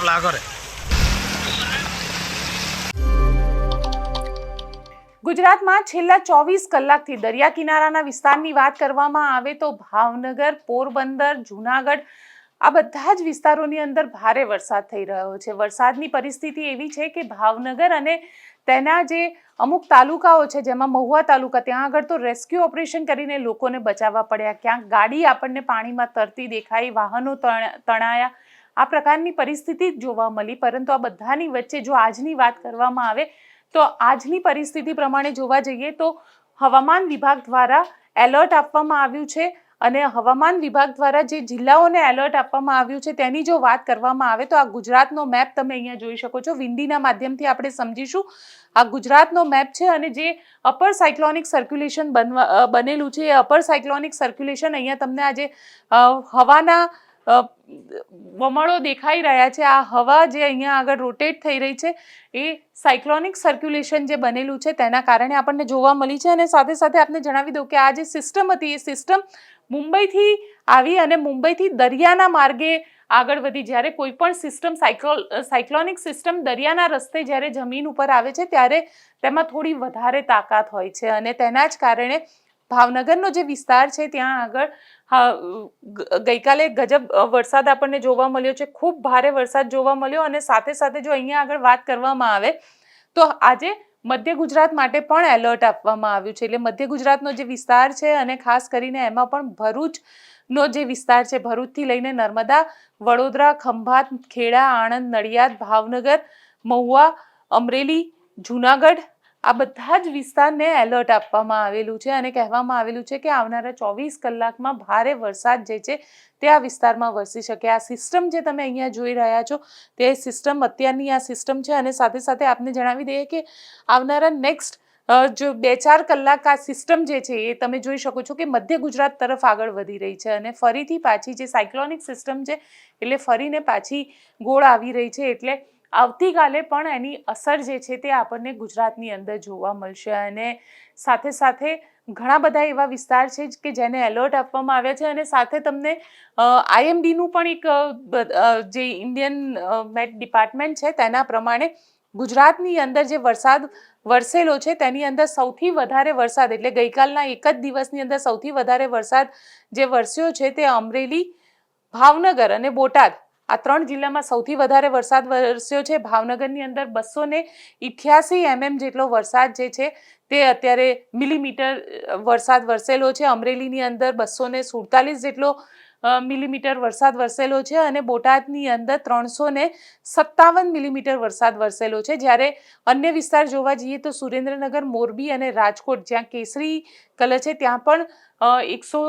આપણા ઘરે ગુજરાતમાં છેલ્લા ચોવીસ કલાકથી દરિયા કિનારાના વિસ્તારની વાત કરવામાં આવે તો ભાવનગર, પોરબંદર, જુનાગઢ આ બધા જ વિસ્તારોની અંદર ભારે વરસાદ થઈ રહ્યો છે. વરસાદની પરિસ્થિતિ એવી છે કે ભાવનગર અને તેના જે અમુક તાલુકાઓ છે, જેમાં મહુવા તાલુકા, ત્યાં આગળ તો રેસ્ક્યુ ઓપરેશન કરીને લોકોને બચાવવા પડ્યા. ક્યાંક ગાડી આપણને પાણીમાં તરતી દેખાઈ, વાહનો તણાયા. આ પ્રકારની પરિસ્થિતિ જ જોવા મળી. પરંતુ આ બધાની વચ્ચે જો આજની વાત કરવામાં આવે તો આજની પરિસ્થિતિ પ્રમાણે જોવા જઈએ તો હવામાન વિભાગ દ્વારા એલર્ટ આપવામાં આવ્યું છે અને હવામાન વિભાગ દ્વારા જે જિલ્લાઓને એલર્ટ આપવામાં આવ્યું છે તેની જો વાત કરવામાં આવે તો આ ગુજરાતનો મેપ તમે અહીંયા જોઈ શકો છો. વિંડીના માધ્યમથી આપણે સમજીશું. આ ગુજરાતનો મેપ છે અને જે અપર સાયક્લોનિક સર્ક્યુલેશન બનવા બનેલું છે એ અપર સાયક્લોનિક સર્ક્યુલેશન અહીંયા તમને આજે હવાના વમળો દેખાઈ રહ્યા છે. આ હવા જે અહીંયા આગળ રોટેટ થઈ રહી છે એ સાયક્લોનિક સર્ક્યુલેશન જે બનેલું છે તેના કારણે આપણને જોવા મળી છે અને સાથે સાથે આપને જણાવી દઉં કે આ જે સિસ્ટમ હતી એ સિસ્ટમ મુંબઈથી આવી અને મુંબઈથી દરિયાના માર્ગે આગળ વધી. જ્યારે કોઈ પણ સિસ્ટમ સાયક્લો સાયક્લોનિક સિસ્ટમ દરિયાના રસ્તે જ્યારે જમીન ઉપર આવે છે ત્યારે તેમાં થોડી વધારે તાકાત હોય છે અને તેના જ કારણે ભાવનગરનો જે વિસ્તાર છે ત્યાં આગળ હા, ગઈકાલે ગજબ વરસાદ આપણને જોવા મળ્યો છે. ખૂબ ભારે વરસાદ જોવા મળ્યો અને સાથે સાથે જો અહીંયા આગળ વાત કરવામાં આવે તો આજે મધ્ય ગુજરાત માટે પણ એલર્ટ આપવામાં આવ્યું છે. એટલે મધ્ય ગુજરાતનો જે વિસ્તાર છે અને ખાસ કરીને એમાં પણ ભરૂચનો જે વિસ્તાર છે ભરૂચથી લઈને નર્મદા વડોદરા ખંભાત ખેડા આણંદ નડિયાદ ભાવનગર મહુવા અમરેલી જુનાગઢ આ બધા જ વિસ્તારને એલર્ટ આપવામાં આવેલું છે અને કહેવામાં આવેલું છે કે આવનારા ચોવીસ કલાકમાં ભારે વરસાદ જે છે તે આ વિસ્તારમાં વરસી શકે. આ સિસ્ટમ જે તમે અહીંયા જોઈ રહ્યા છો તે સિસ્ટમ અત્યારની આ સિસ્ટમ છે અને સાથે સાથે આપને જણાવી દઈએ કે આવનારા નેક્સ્ટ જો બે ચાર કલાક આ સિસ્ટમ જે છે એ તમે જોઈ શકો છો કે મધ્ય ગુજરાત તરફ આગળ વધી રહી છે અને ફરીથી પાછી જે સાયક્લોનિક સિસ્ટમ છે એટલે ફરીને પાછી ગોળ આવી રહી છે એટલે આવતીકાલે પણ એની અસર જે છે તે આપણને ગુજરાતની અંદર જોવા મળશે અને સાથે સાથે ઘણા બધા એવા વિસ્તાર છે કે જેને એલર્ટ આપવામાં આવ્યા છે અને સાથે તમને આઈએમડીનું પણ એક જે ઇન્ડિયન મેટ ડિપાર્ટમેન્ટ છે તેના પ્રમાણે ગુજરાતની અંદર જે વરસાદ વરસેલો છે તેની અંદર સૌથી વધારે વરસાદ એટલે ગઈકાલના એક જ દિવસની અંદર સૌથી વધારે વરસાદ જે વરસ્યો છે તે અમરેલી, ભાવનગર અને બોટાદ આ ત્રણ જિલ્લામાં સૌથી વધારે વરસાદ વરસ્યો છે. ભાવનગરની અંદર બસો ને ઇઠ્યાસી એમએમ જેટલો વરસાદ જે છે તે અત્યારે મિલીમીટર વરસાદ વરસેલો છે. અમરેલીની અંદર બસો સુડતાલીસ જેટલો મિલીમીટર વરસાદ વરસેલો છે અને બોટાદની અંદર ત્રણસો ને સત્તાવન મિલીમીટર વરસાદ વરસેલો છે. જ્યારે અન્ય વિસ્તાર જોવા જઈએ તો સુરેન્દ્રનગર, મોરબી અને રાજકોટ, જ્યાં કેસરી કલર છે, ત્યાં પણ એકસો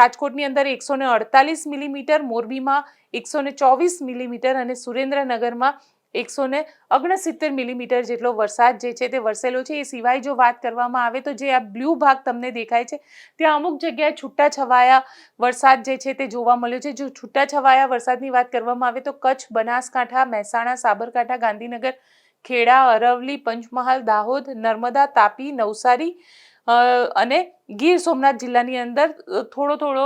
રાજકોટની અંદર એકસો ને અડતાલીસ મિલીમીટર, મોરબીમાં એકસો ચોવીસ મિલીમીટર અને સુરેન્દ્રનગરમાં એકસો ને ઓગણસિત્તેર મિલીમીટર જેટલો વરસાદ જે છે તે વરસેલો છે. એ સિવાય જો વાત કરવામાં આવે તો જે આ બ્લુ ભાગ તમને દેખાય છે, ત્યાં અમુક જગ્યાએ છૂટા છવાયા વરસાદ જે છે તે જોવા મળ્યો છે. જો છૂટા છવાયા વરસાદની વાત કરવામાં આવે તો કચ્છ, બનાસકાંઠા, મહેસાણા, સાબરકાંઠા, ગાંધીનગર, ખેડા અરવલી પંચમહાલ, દાહોદ, નર્મદા, તાપી, નવસારી અને ગીર સોમનાથ જિલ્લાની અંદર થોડો થોડો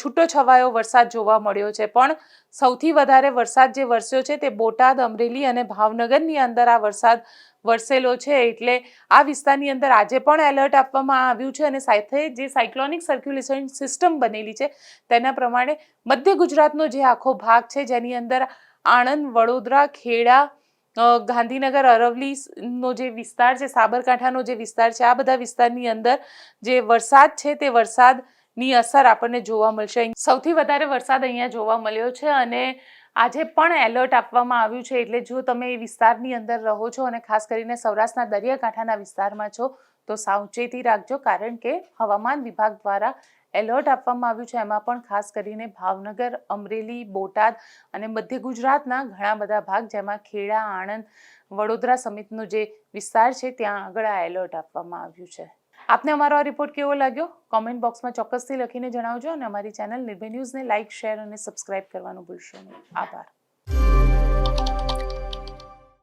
છૂટો છવાયો વરસાદ જોવા મળ્યો છે. પણ સૌથી વધારે વરસાદ જે વરસ્યો છે તે બોટાદ, અમરેલી અને ભાવનગરની અંદર આ વરસાદ વરસેલો છે. એટલે આ વિસ્તારની અંદર આજે પણ એલર્ટ આપવામાં આવ્યું છે અને સાથે જે સાયક્લોનિક સર્ક્યુલેશન સિસ્ટમ બનેલી છે તેના પ્રમાણે મધ્ય ગુજરાતનો જે આખો ભાગ છે, જેની અંદર આણંદ, વડોદરા, ખેડા ગાંધીનગર અરવલીનો જે વિસ્તાર છે, સાબરકાંઠાનો જે વિસ્તાર છે, આ બધા વિસ્તારની અંદર જે વરસાદ છે, તે વરસાદની અસર આપણને જોવા મળશે. સૌથી વધારે વરસાદ અહીંયા જોવા મળ્યો છે અને આજે પણ એલર્ટ આપવામાં આવ્યું છે. એટલે જો તમે એ વિસ્તારની અંદર રહો છો અને ખાસ કરીને સૌરાષ્ટ્રના દરિયાકાંઠાના વિસ્તારમાં છો, તો સાવચેતી રાખજો, કારણ કે હવામાન વિભાગ દ્વારા એલર્ટ આપવામાં આવ્યું છે. એમાં પણ ખાસ કરીને ભાવનગર, અમરેલી, બોટાદ અને મધ્ય ગુજરાતના ઘણા બધા ભાગ જેમાં ખેડા, આણંદ, વડોદરા સમિતનો જે વિસ્તાર છે ત્યાં આગળ આ એલર્ટ આપવામાં આવ્યું છે. આપને અમારો આ રિપોર્ટ કેવો લાગ્યો? કોમેન્ટ બોક્સમાં ચોક્કસથી લખીને જણાવજો અને અમારી ચેનલ નિર્ભય ન્યૂઝને લાઇક, શેર અને સબસ્ક્રાઇબ કરવાનું ભૂલશો નહીં. આભાર.